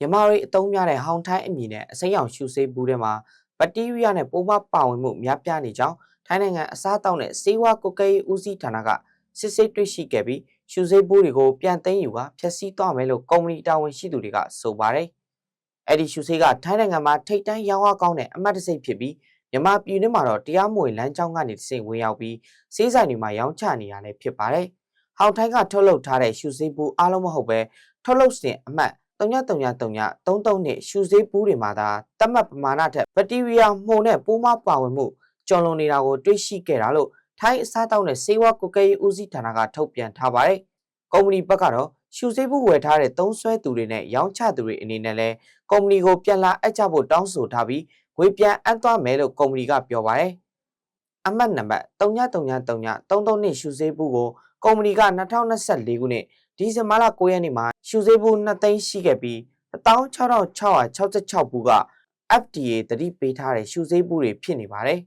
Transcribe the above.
မြန်မာတွေအသုံးများတဲ့ဟောင်းထိုင်းအမည်နဲ့အစိမ်းရောင်ရှူဆေးဘူးထဲမှာဘက်တီးရီးယားနဲ့ပိုးမပါဝင်မှုများပြားနေကြောင်းထိုင်းနိုင်ငံအစားအသောက်နဲ့စေဝါကုတ်ကဲရေးဦးစီးဌာနကစစ်ဆေးတွေ့ရှိခဲ့ပြီးရှူဆေးဘူးတွေကိုပြန်သိမ်းယူကဖျက်ဆီးသွားမယ်လို့ကုမ္ပဏီတာဝန်ရှိသူတွေကဆိုပါတယ်။အဲ့ဒီရှူဆေးကထိုင်းနိုင်ငံမှာထိတ်တန့်ရောင်းအားကောင်းတဲ့အမတ်တစိတ်ဖြစ်ပြီးမြန်မာပြည်တွင်းမှာတော့တရားမဝင်လမ်းကြောင်းကနေတစ်ဆင့်ဝင်ရောက်ပြီးစေးဆိုင်တွေမှာရောင်းချနေရလည်းဖြစ်ပါတယ်။ဟောင်ထိုင်းကထုတ်လုပ်ထားတဲ့ရှူဆေးဘူးအားလုံးမဟုတ်ပဲထုတ်လုပ်စဉ်အမှတ် 3333နဲ့ရှူဆေးဘူးတွေမှာသာတတ်မှတ်ပမာဏထက်ဘက်တီးရီးယားမှုန်နဲ့ပိုးမပါဝင်မှုကျော်လွန်နေတာကိုတွေ့ရှိခဲ့တာလို့ထိုင်းအစားအသောက်နဲ့စေဝါကုတ်ကဲရေးဦးစီးဌာနကထုတ်ပြန်ထားပါတယ်။ကုမ္ပဏီဘက်ကတော့ရှူဆေးဘူးဝယ်ထားတဲ့သုံးဆွဲသူတွေနဲ့ရောင်းချသူတွေအနေနဲ့လည်းကုမ္ပဏီကိုပြန်လာအပ်ကြဖို့တောင်းဆိုထားပြီးငွေပြန်အပ်သွားမယ်လို့ကုမ္ပဏီကပြောပါတယ်။အမှတ်နံပါတ်3333ရှူဆေးဘူးကိုကုမ္ပဏီက2024ခုနှစ်ဒီဇင်ဘာလ9ရက်နေ့မှာ ရှူဆေးဘူး2သိန်းရှိခဲ့ပြီး16666ဘူးက FDA တတိပေးထားတဲ့ရှူဆေးဘူးတွေဖြစ်နေပါတယ်